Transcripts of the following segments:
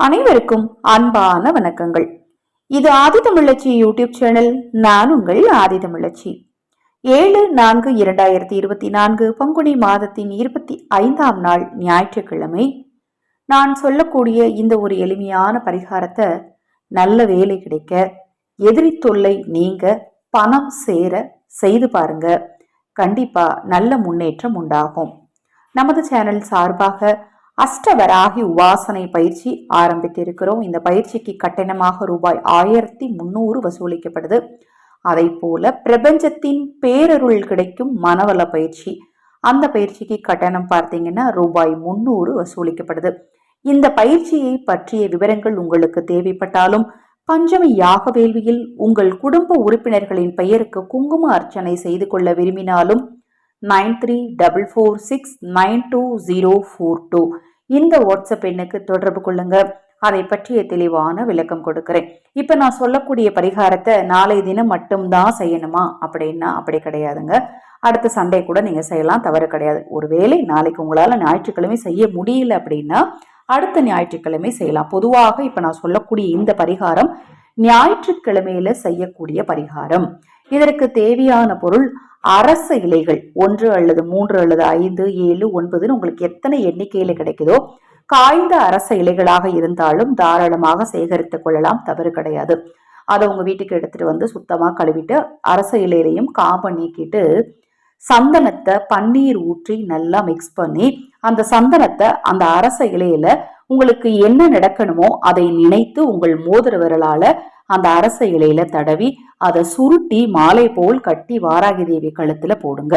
அனைவருக்கும் அன்பான வணக்கங்கள். இது ஆதிதமிழச்சி யூடியூப் சேனல் நான் உங்கள் ஆதிதமிழச்சி ஏழு நான்கு இரண்டாயிரத்தி இருபத்தி நான்கு பங்குனி மாதத்தின் இருபத்தி ஐந்தாம் நாள் ஞாயிற்றுக்கிழமை நான் சொல்லக்கூடிய இந்த ஒரு எளிமையான பரிகாரத்தை நல்ல வேலை கிடைக்க எதிரி தொல்லை நீங்க பணம் சேர செய்து பாருங்க. கண்டிப்பா நல்ல முன்னேற்றம் உண்டாகும். நமது சேனல் சார்பாக அஷ்டவராகி உபாசனை பயிற்சி ஆரம்பித்திருக்கிறோம். இந்த பயிற்சிக்கு கட்டணமாக ரூபாய் ஆயிரத்தி முன்னூறு வசூலிக்கப்படுது. அதை போல பிரபஞ்சத்தின் பேரருள் கிடைக்கும் மனவள பயிற்சி. அந்த பயிற்சிக்கு கட்டணம் பார்த்தீங்கன்னா ரூபாய் முன்னூறு வசூலிக்கப்படுது. இந்த பயிற்சியை பற்றிய விவரங்கள் உங்களுக்கு தேவைப்பட்டாலும் பஞ்சமி யாக வேள்வியில் உங்கள் குடும்ப உறுப்பினர்களின் பெயருக்கு குங்கும அர்ச்சனை செய்து கொள்ள விரும்பினாலும் nine three double four six nine two zero four two. இந்த வாட்ஸ்அப் எண்ணுக்கு தொடர்பு கொள்ளுங்க. அதை பற்றிய தெளிவான விளக்கம் கொடுக்கிறேன். இப்போ நான் சொல்லக்கூடிய பரிகாரத்தை நாளை தினம் மட்டும்தான் செய்யணுமா? அப்படின்னா அப்படி கிடையாதுங்க. அடுத்த சண்டே கூட நீங்கள் செய்யலாம் தவறு கிடையாது. ஒருவேளை நாளைக்கு உங்களால் ஞாயிற்றுக்கிழமை செய்ய முடியல அப்படின்னா அடுத்த ஞாயிற்றுக்கிழமை செய்யலாம். பொதுவாக இப்போ நான் சொல்லக்கூடிய இந்த பரிகாரம் ஞாயிற்றுக்கிழமையில செய்யக்கூடிய பரிகாரம். இதற்கு தேவையான பொருள் அரச இலைகள் ஒன்று அல்லது மூன்று அல்லது ஐந்து ஏழு ஒன்பதுன்னு உங்களுக்கு எத்தனை எண்ணிக்கையில கிடைக்குதோ காய்ந்த அரச இலைகளாக இருந்தாலும் தாராளமாக சேகரித்துக் கொள்ளலாம் தவறு கிடையாது. அதை உங்க வீட்டுக்கு எடுத்துட்டு வந்து சுத்தமாக கழுவிட்டு அரச இலையிலையும் காம்பை நீக்கிட்டு சந்தனத்தை பன்னீர் ஊற்றி நல்லா மிக்ஸ் பண்ணி அந்த சந்தனத்தை அந்த அரச இலையில உங்களுக்கு என்ன நடக்கணுமோ அதை நினைத்து உங்கள் மோதிர விரலால அந்த அரச இலையில தடவி அதை சுருட்டி மாலை போல் கட்டி வாராகி தேவி கழுத்துல போடுங்க.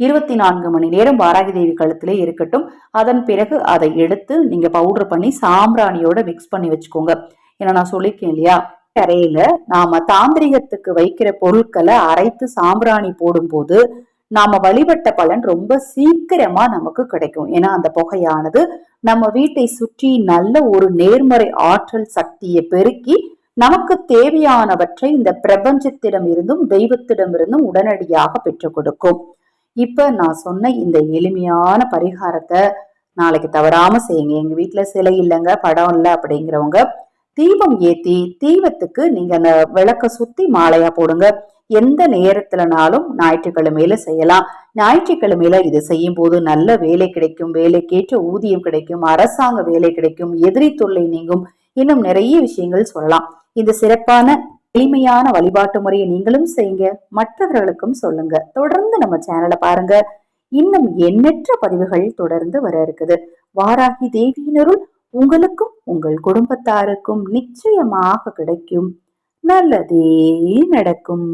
இருபத்தி நான்கு மணி நேரம் வாராகி தேவி கழுத்துல இருக்கட்டும். அதன் பிறகு அதை எடுத்து நீங்க பவுடர் பண்ணி சாம்பிராணியோட மிக்ஸ் பண்ணி வச்சுக்கோங்க. ஏன்னா நான் சொல்லியிருக்கேன் இல்லையா கரையில நாம தாந்திரிகத்துக்கு வைக்கிற பொருட்களை அரைத்து சாம்பிராணி போடும்போது நாம வழிபட்ட பலன் ரொம்ப சீக்கிரமா நமக்கு கிடைக்கும். ஏன்னா அந்த புகையானது நம்ம வீட்டை சுற்றி நல்ல ஒரு நேர்மறை ஆற்றல் சக்தியை பெருக்கி நமக்கு தேவையானவற்றை இந்த பிரபஞ்சத்திடம் இருந்தும் தெய்வத்திடம் இருந்தும் உடனடியாக பெற்றுக் கொடுக்கும். இப்ப நான் சொன்ன இந்த எளிமையான பரிகாரத்தை நாளைக்கு தவறாம செய்யுங்க. எங்க வீட்டுல சிலை இல்லைங்க படம் இல்லை அப்படிங்கிறவங்க தீபம் ஏத்தி தீபத்துக்கு நீங்க அந்த விளக்க சுத்தி மாலையா போடுங்க. எந்த நேரத்துலனாலும் ஞாயிற்றுக்கிழமையில செய்யலாம். ஞாயிற்றுக்கிழமையில இது செய்யும் போது நல்ல வேலை கிடைக்கும். வேலைக்கேற்ற ஊதியம் கிடைக்கும். அரசாங்க வேலை கிடைக்கும். எதிரி தொல்லை நீங்கும். இன்னும் நிறைய விஷயங்கள் சொல்லலாம். இந்த சிறப்பான எளிமையான வழிபாட்டு முறையை நீங்களும் செய்யுங்க. மற்றவர்களுக்கும் சொல்லுங்க. தொடர்ந்து நம்ம சேனலை பாருங்க. இன்னும் எண்ணற்ற பதிவுகள் தொடர்ந்து வர இருக்குது. வாராகி தேவியினருள் உங்களுக்கும் உங்கள் குடும்பத்தாருக்கும் நிச்சயமாக கிடைக்கும். நல்லதே நடக்கும்.